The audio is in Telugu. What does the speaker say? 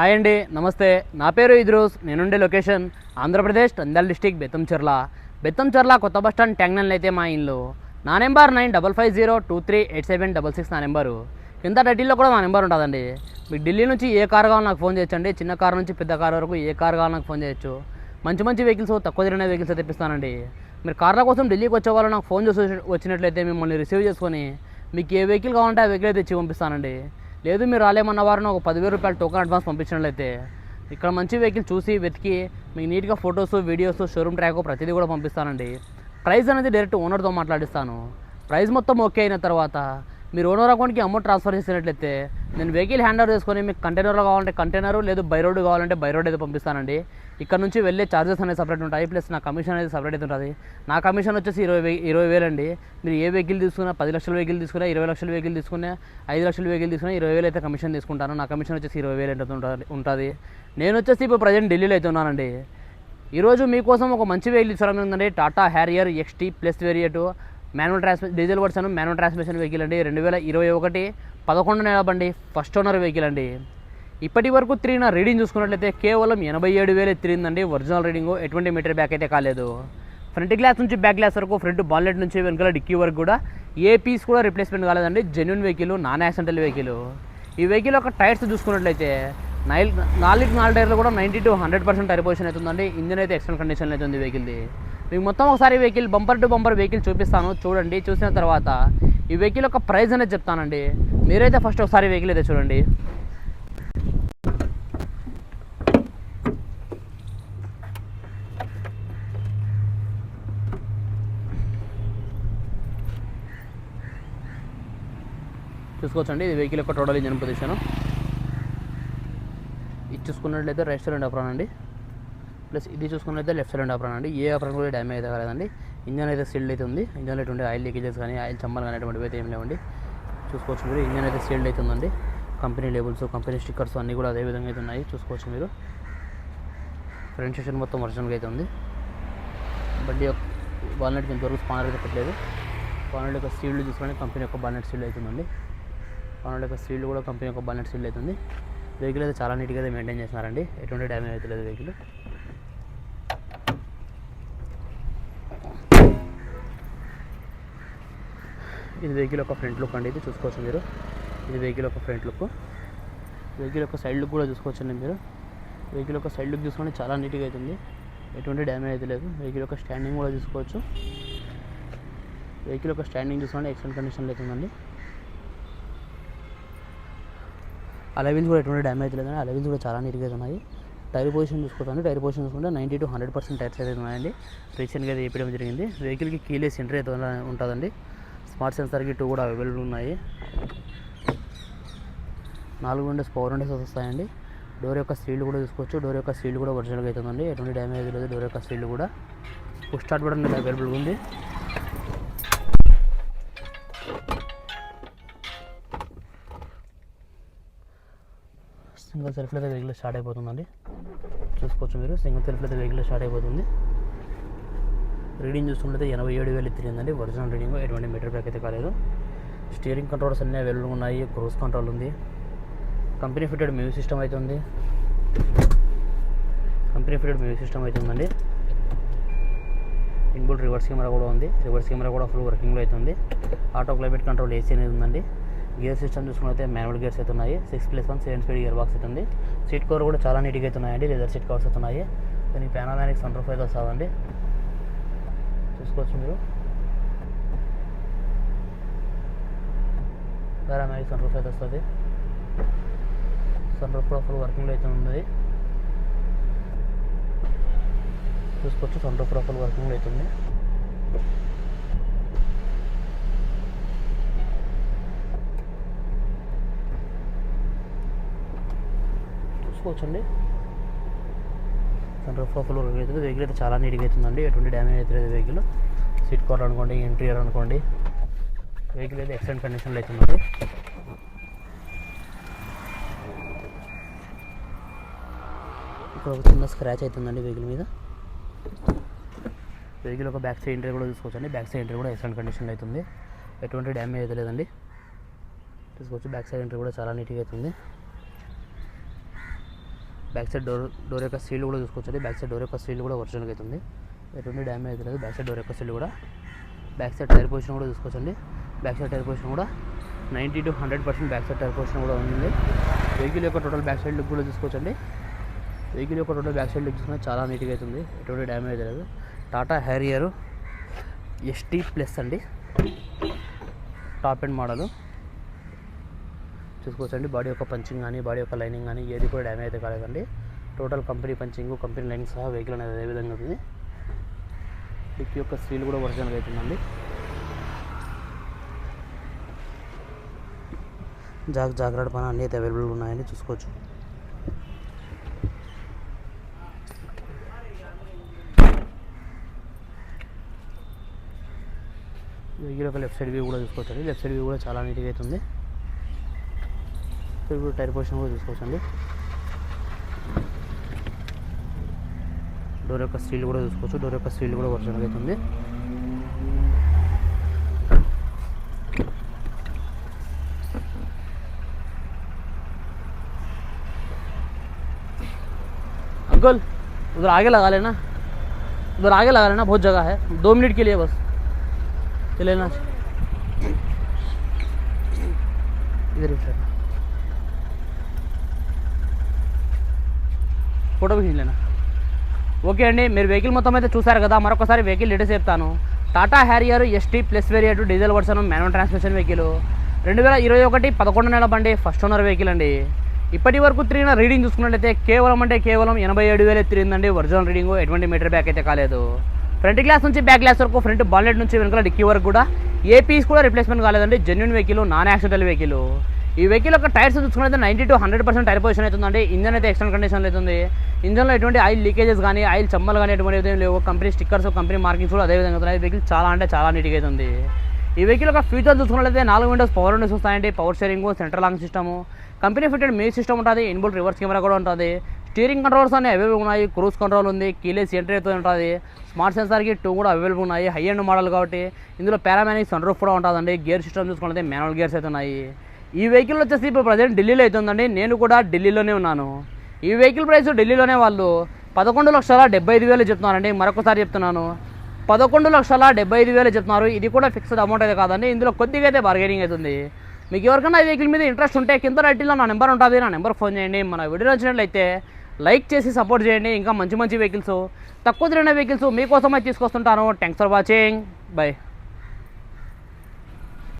హాయ్ అండి నమస్తే. నా పేరు ఇద్రూస్ నేనుండే లొకేషన్ ఆంధ్రప్రదేశ్ నంద్యాల డిస్టిక్ బెత్తంచెర్ల బెత్తంచెర్ల కొత్త బస్ స్టాండ్ ట్యాంగ్నల్ అయితే మా ఇల్లు. నా number nine double five zero two three eight seven double six నా నెంబరు. కింద టైటిల్లో కూడా నా నెంబర్ ఉంటుందండి. మీకు ఢిల్లీ నుంచి ఏ కార్ కావాలో నాకు ఫోన్ చేయొచ్చండి. చిన్న కార్ నుంచి పెద్ద కార్ వరకు ఏ కార్ కావాలి నాకు ఫోన్ చేయొచ్చు. మంచి మంచి వెహికల్స్ తక్కువ తిరిగిన వెహికల్స్ తెప్పిస్తానండి. మీరు కార్ల కోసం ఢిల్లీకి వచ్చే వాళ్ళు నాకు ఫోన్ చేసి వచ్చినట్లయితే మిమ్మల్ని రిసీవ్ చేసుకొని మీకు ఏ వెహికల్ కావాలంటే ఆ వెహికల్ అయితే ఇచ్చి పంపిస్తానండి. లేదు మీరు రాలేమన్న వారిని ఒక పదివేల రూపాయలు టోకన్ అడ్వాన్స్ పంపించినట్లయితే ఇక్కడ మంచి వెహికల్ చూసి వెతికి మీకు నీట్గా ఫొటోస్ వీడియోస్ షోరూమ్ ట్రాక్ ప్రతిదీ కూడా పంపిస్తానండి. ప్రైస్ అనేది డైరెక్ట్ ఓనర్తో మాట్లాడిస్తాను. ప్రైస్ మొత్తం ఓకే అయిన తర్వాత మీరు ఓనర్ అకౌంట్కి అమౌంట్ ట్రాన్స్ఫర్ చేసినట్లయితే నేను వెహికల్ హ్యాండ్ ఓవర్ చేసుకొని మీకు కంటైనర్లో కావాలంటే కంటైనర్ లేదు బై రోడ్ కావాలంటే బై రోడ్ అయితే పంపిస్తానండి. ఇక్కడ నుంచి వెళ్ళే ఛార్జెస్ అనేది సపరేట్ ఉంటాయి. ప్లస్ నా కమిషన్ అనేది సపరేట్ అయితే ఉంటుంది. నా కమిషన్ వచ్చేసి ఇరవై వే ఇరవై వేలు అండి. మీరు ఏ వెహికల్ తీసుకున్నా పది లక్షల వెహికల్ తీసుకున్నా ఇరవై లక్షల వెహికల్ తీసుకున్నా ఐదు లక్షల వెహికల్ తీసుకున్నా ఇరవై వేలు అయితే కమిషన్ తీసుకుంటాను. నా కమిషన్ వచ్చేసి ఇరవై వేలు ఎంత ఉంటుంది ఉంటుంది. నేను వచ్చేసి ఇప్పుడు ప్రజెంట్ ఢిల్లీలో అయితే ఉన్నానండి. ఈరోజు మీకోసం ఒక మంచి వెహికల్ తీసుకురావడం Tata Harrier X T plus variant manual transmission diesel version manual transmission vehicle అండి. రెండు వేల ఇరవై ఒకటి పదకొండు నెల బండి ఫస్ట్ ఓనర్ వెహికల్ అండి. ఇప్పటి వరకు తిరిగిన రీడింగ్ చూసుకున్నట్లయితే కేవలం ఎనభై ఏడు వేలు తిరిగిందండి. Original reading. ఎటువంటి మీటర్ బ్యాక్ అయితే కాలేదు. ఫ్రంట్ గ్లాస్ నుంచి బ్యాక్ గ్లాస్ వరకు ఫ్రంట్ బాన్లెట్ నుంచి వెనుకల డిక్కీ వరకు కూడా ఏ పీస్ కూడా రిప్లేస్మెంట్ కాలేదండి. Genuine vehicle non accidental vehicle. ఈ వెహికల్ యొక్క టైర్స్ చూసుకున్నట్లయితే నైల్ నాలుగు నాలుగు టైర్లు కూడా ninety to hundred percent tyre position అవుతుందండి ఇంజన్ అయితే ఎక్స్టెంట్ కండిషన్ అవుతుంది వెహికల్ది. మీకు మొత్తం ఒకసారి vehicle bumper to bumper vehicle చూపిస్తాను. చూడండి చూసిన తర్వాత ఈ వెహికల్ యొక్క ప్రైస్ అనేది చెప్తానండి. మీరైతే ఫస్ట్ ఒకసారి వెహికల్ అయితే చూడండి. చూసుకోవచ్చండి ఇది వెహికల్ యొక్క టోటల్ ఇంజన్ పొజిషన్. ఇది చూసుకున్నట్లయితే రైట్ సైడ్ అండి. ప్లస్ ఇది చూసుకున్నట్లయితే లెఫ్ట్ సైడ్ అప్రాన్ అండి. ఏ అప్రాన్ కూడా డ్యామేజ్ అయితే కాలేదండి. ఇంజన్ అయితే సీల్డ్ అయితే ఉంది. ఇంజన్లో ఎటువంటి ఆయిల్ లీకేజెస్ కానీ ఆయిల్ చమ్మలు కానీ అటువంటివి అయితే ఏం లేవండి. చూసుకోవచ్చు మీరు. ఇంజన్ అయితే సీల్డ్ అయితే ఉందండి. కంపెనీ లేబుల్స్ కంపెనీ స్టిక్కర్స్ అన్నీ కూడా అదే విధంగా అయితే ఉన్నాయి. చూసుకోవచ్చు మీరు. ఫ్రంట్ సెషన్ మొత్తం ఒరిజినల్గా అయితే ఉంది. బండి యొక్క బాల్నెట్కి ఇంతవరకు స్పానర్ అయితే పెట్టలేదు. బాల్నెట్ యొక్క సీల్డ్ చూసుకొని కంపెనీ యొక్క బాల్నెట్ సీల్డ్ అవుతుందండి బాల్నెట్ యొక్క సీల్డ్ కూడా కంపెనీ యొక్క బాల్నెట్ సీల్డ్ అవుతుంది వెహికల్ అయితే చాలా నీట్గా అయితే మెయింటైన్ చేస్తున్నారండి. ఎటువంటి డ్యామేజ్ అయితే లేదు వెహికల్ ఇది వెహికల్ ఒక ఫ్రంట్ లుక్ అండి ఇది చూసుకోవచ్చు మీరు. ఇది వెహికల్ ఒక ఫ్రంట్ లుక్ వెహికల్ ఒక సైడ్ లుక్ కూడా చూసుకోవచ్చండి మీరు. వెహికల్ ఒక సైడ్ లుక్ చూసుకుంటే చాలా నీట్గా అవుతుంది ఎటువంటి డ్యామేజ్ అయితే లేదు. వెహికల్ యొక్క స్టాండింగ్ కూడా చూసుకోవచ్చు. వెహికల్ యొక్క స్టాండింగ్ చూసుకుంటే ఎక్సలెంట్ కండిషన్లో అవుతుందండి అలవిన్స్ కూడా ఎటువంటి డ్యామేజ్ లేదండి. అలవిన్స్ కూడా చాలా నీట్గా అయితే ఉన్నాయి. టైర్ పొజిషన్ చూసుకోవచ్చు టైర్ పొజిషన్ చూసుకుంటే ninety to hundred percent tyres అయితే ఉన్నాయండి. రీసెంట్గా అయితే వేయడం జరిగింది. వెహికల్కి కీలెస్ ఎంట్రీ అయితే ఉంటుందండి. స్మార్ట్ సెన్సార్కి టూ కూడా అవైలబుల్ ఉన్నాయి. నాలుగు విండోస్ పవర్ విండోస్ వస్తాయండి. డోర్ యొక్క సీల్డ్ కూడా చూసుకోవచ్చు. డోర్ యొక్క సీల్డ్ కూడా ఒరిజినల్గా అవుతుందండి ఎటువంటి డ్యామేజ్ లేదు. డోర్ యొక్క సీల్డ్ కూడా పుష్ స్టార్ట్ బటన్ అనేది అవైలబుల్గా ఉంది. సింగిల్ సెల్ఫ్లో అయితే వెహికల్ స్టార్ట్ అయిపోతుందండి. చూసుకోవచ్చు మీరు. సింగిల్ సెల్ఫ్లో అయితే వెహికల్ స్టార్ట్ అయిపోతుంది. రీడింగ్ చూసుకుంటే ఎనభై ఏడు వేలు తిరిగిందండి ఒరిజినల్ రీడింగ్ ఎటువంటి మీటర్ బ్యాక్ అయితే కాలేదు. స్టీరింగ్ కంట్రోల్స్ అన్నీ అవైలబుల్ ఉన్నాయి క్రూజ్ కంట్రోల్ ఉంది. కంపెనీ ఫిటెడ్ మ్యూజిక్ సిస్టమ్ అయితే ఉంది. కంపెనీ ఫిటెడ్ మ్యూజిక్ సిస్టమ్ అయితే ఉందండి. ఇన్బుల్ రివర్స్ కెమెరా కూడా ఉంది. రివర్స్ కెమెరా కూడా ఫుల్ వర్కింగ్లో అయితే ఉంది. ఆటో క్లైమేట్ కంట్రోల్ ఏసీ అనేది ఉందండి. గేర్ సిస్టమ్ చూసుకుంటే మాన్యువల్ గేర్స్ అయితే ఉన్నాయి. Six plus one seven speed gear box అయితే ఉంది. సీట్ కవర్ కూడా చాలా నీట్గా అయితే ఉన్నాయండి. లెదర్ సీట్ కవర్స్ అయితే ఉన్నాయి. దీనికి ప్యానామానిక్ సన్ రూఫ్ అయితే వస్తుందండి. చూసుకోవచ్చు మీరు. పానామానిక్ సన్ రూఫ్ అయితే వస్తుంది. సన్ రూఫ్ కూడా ఫుల్ వర్కింగ్లో అయితే ఉంది చూసుకోవచ్చు సన్ రూఫ్ కూడా ఫుల్ వర్కింగ్లో అయితే ఉంది. చూసుకోవచ్చండి. రూఫ్ ఫ్లోర్ వర్కింగ్ అవుతుంది. వెహికల్ అయితే చాలా నీట్గా అవుతుందండి. ఎటువంటి డ్యామేజ్ అవుతుంది వెహికల్ సీట్ కవర్ అనుకోండి ఇంటీరియర్ అనుకోండి. వెహికల్ అయితే ఎక్సలెంట్ కండిషన్లో అవుతుందండి. ఇక్కడ ఒక చిన్న స్క్రాచ్ అవుతుందండి వెహికల్ మీద. వెహికల్ ఒక బ్యాక్ సైడ్ ఇంటర్ కూడా చూసుకోవచ్చండి. బ్యాక్ సైడ్ ఇంటర్ కూడా ఎక్సలెంట్ కండిషన్లో అవుతుంది. ఎటువంటి డ్యామేజ్ అయితే లేదండి. చూసుకోవచ్చు. బ్యాక్ సైడ్ ఎంట్రీ కూడా చాలా నీట్గా అవుతుంది. బ్యాక్ సైడ్ డోర్ డోర్ యొక్క సీల్ కూడా చూసుకోవచ్చు బ్యాక్ సైడ్ డోర్ యొక్క సీల్ కూడా ఒరిజినల్గా అవుతుంది ఎటువంటి డ్యామేజ్ అయితే లేదు. బ్యాక్ సైడ్ డోర్ యొక్క సీల్ కూడా బ్యాక్ సైడ్ టైర్ పొజిషన్ కూడా చూసుకోవచ్చండి. బ్యాక్ సైడ్ టైర్ పొజిషన్ కూడా ninety to hundred percent back side tyre position కూడా ఉంది. వెహికల్ యొక్క టోటల్ బ్యాక్ సైడ్ లుక్ కూడా చూసుకోవచ్చండి. వెహికల్ యొక్క టోటల్ బ్యాక్ సైడ్ లుక్ చూసుకున్నా చాలా నీట్గా అవుతుంది. ఎటువంటి డ్యామేజ్ లేదు. Tata Harrier X T plus అండి. Top end model. చూసుకోవచ్చండి. బాడీ యొక్క పంచింగ్ కానీ బాడీ యొక్క లైనింగ్ కానీ ఏది కూడా డ్యామేజ్ అయితే కాలేదండి. Total company punching company lining సహా వెహికల్ అనేది అదే విధంగా ఉంది. డిక్ యొక్క స్టీల్ కూడా ఒరిజినల్ అవుతుందండి జాగ్ జాగ్రత్త పని అన్నీ అయితే అవైలబుల్ ఉన్నాయని చూసుకోవచ్చు. వెహికల్ యొక్క లెఫ్ట్ సైడ్ వ్యూ కూడా చూసుకోవచ్చండి. లెఫ్ట్ సైడ్ వ్యూ కూడా చాలా నీట్గా అవుతుంది ఇప్పుడు టైర్ పొజిషన్ కూడా చూసుకోవచ్చండి డోర్ యొక్క స్టీల్ కూడా చూసుకోవచ్చు డోర్ యొక్క స్టీల్ కూడా ఒరిజినల్గా అవుతుంది अंकल उधर आगे लगा लेना उधर आगे लगा लेना बहुत जगह है दो मिनट के लिए बस ये लेना इधर ही ఫోటో లేనా ఓకే అండి మీరు వెహికల్ మొత్తం అయితే చూసారు కదా మరొకసారి వెహికల్ డీటెయిల్స్ చెప్తాను. Tata Harrier X T plus variant diesel version manual transmission vehicle రెండు వేల ఇరవై ఒకటి పదకొండు నెల బండి ఫస్ట్ ఓనర్ వెహికల్ అండి. ఇప్పటి వరకు తిరిగిన రీడింగ్ చూసుకున్నట్లయితే కేవలం అంటే కేవలం ఎనభై ఏడు వేలు తిరిగిందండి. ఒరిజినల్ రీడింగ్ ఎటువంటి మీటర్ బ్యాక్ అయితే కాలేదు. ఫ్రంట్ గ్లాస్ నుంచి బ్యాక్ గ్లాస్ వరకు ఫ్రంట్ బాలెట్ నుంచి వెనుక డిక్కీ వరకు కూడా ఏ పీస్ కూడా రిప్లేస్మెంట్ కాలేదండి. Genuine vehicle non accidental vehicle ఈ వెహికల్ యొక్క టైర్స్ చూసుకున్నట్లయితే ninety to hundred percent tyre position అవుతుందండి. ఇంజన్ అయితే ఎక్స్టర్నల్ కండిషన్ అవుతుంది. ఇంజన్లో ఎటువంటి ఆయిల్ లీకేజెస్ కానీ ఆయిల్ చమ్మలు కానీ ఎటువంటి లేవు. కంపెనీ స్టిక్కర్స్ కంపెనీ మార్కింగ్స్ కూడా అదే విధంగా ఉన్నాయి. వెహికల్ చాలా అంటే చాలా నీట్గా అవుతుంది. ఈ వెహికల్ యొక్క ఫీచర్ చూసుకున్నట్లయితే నాలుగు విండోస్ పవర్ విండోస్ వస్తాయండి. Power sharing central lock system company fitted music system ఉంటుంది. ఇన్బుల్ రివర్స్ కెమెరా కూడా ఉంటుంది. స్టీరింగ్ కంట్రోల్స్ అన్నీ అవైలబుల్ ఉన్నాయి. క్రూజ్ కంట్రోల్ ఉంది. కీలెస్ ఎంట్రీ అయితే ఉంటుంది. స్మార్ట్ సెన్సార్కి టూ కూడా అవైలబుల్ ఉన్నాయి. హై అండ్ మోడల్ కాబట్టి. ఇందులో పారామానిక్ సన్ రూఫ్ కూడా ఉంటుందండి. గేర్ సిస్టమ్ చూసుకుంటే మాన్యువల్ గేర్స్ అయితే ఉన్నాయి. ఈ వెహికల్ వచ్చేసి ఇప్పుడు ప్రజెంట్ ఢిల్లీలో అవుతుందండి. నేను కూడా ఢిల్లీలోనే ఉన్నాను. ఈ వెహికల్ ప్రైస్ ఢిల్లీలోనే వాళ్ళు పదకొండు లక్షల డెబ్బై ఐదు వేలు చెప్తున్నారండి. మరొకసారి చెప్తున్నాను. పదకొండు లక్షల డెబ్బై ఐదు వేలు చెప్తున్నారు. ఇది కూడా ఫిక్స్డ్ అమౌంట్ అయితే కాదండి. ఇందులో కొద్దిగా అయితే బార్గెనింగ్ అవుతుంది. మీకు ఎవరికైనా ఈ వెహికల్ మీద ఇంట్రెస్ట్ ఉంటే కింద రైట్లో నా నెంబర్ ఉంటుంది. నా నెంబర్ ఫోన్ చేయండి. మన వీడియో నచ్చినట్లయితే లైక్ చేసి సపోర్ట్ చేయండి. ఇంకా మంచి మంచి వెహికల్స్ తక్కువ తిరిగిన వెహికల్స్ మీకోసమే తీసుకొస్తుంటాను. Thanks for watching bye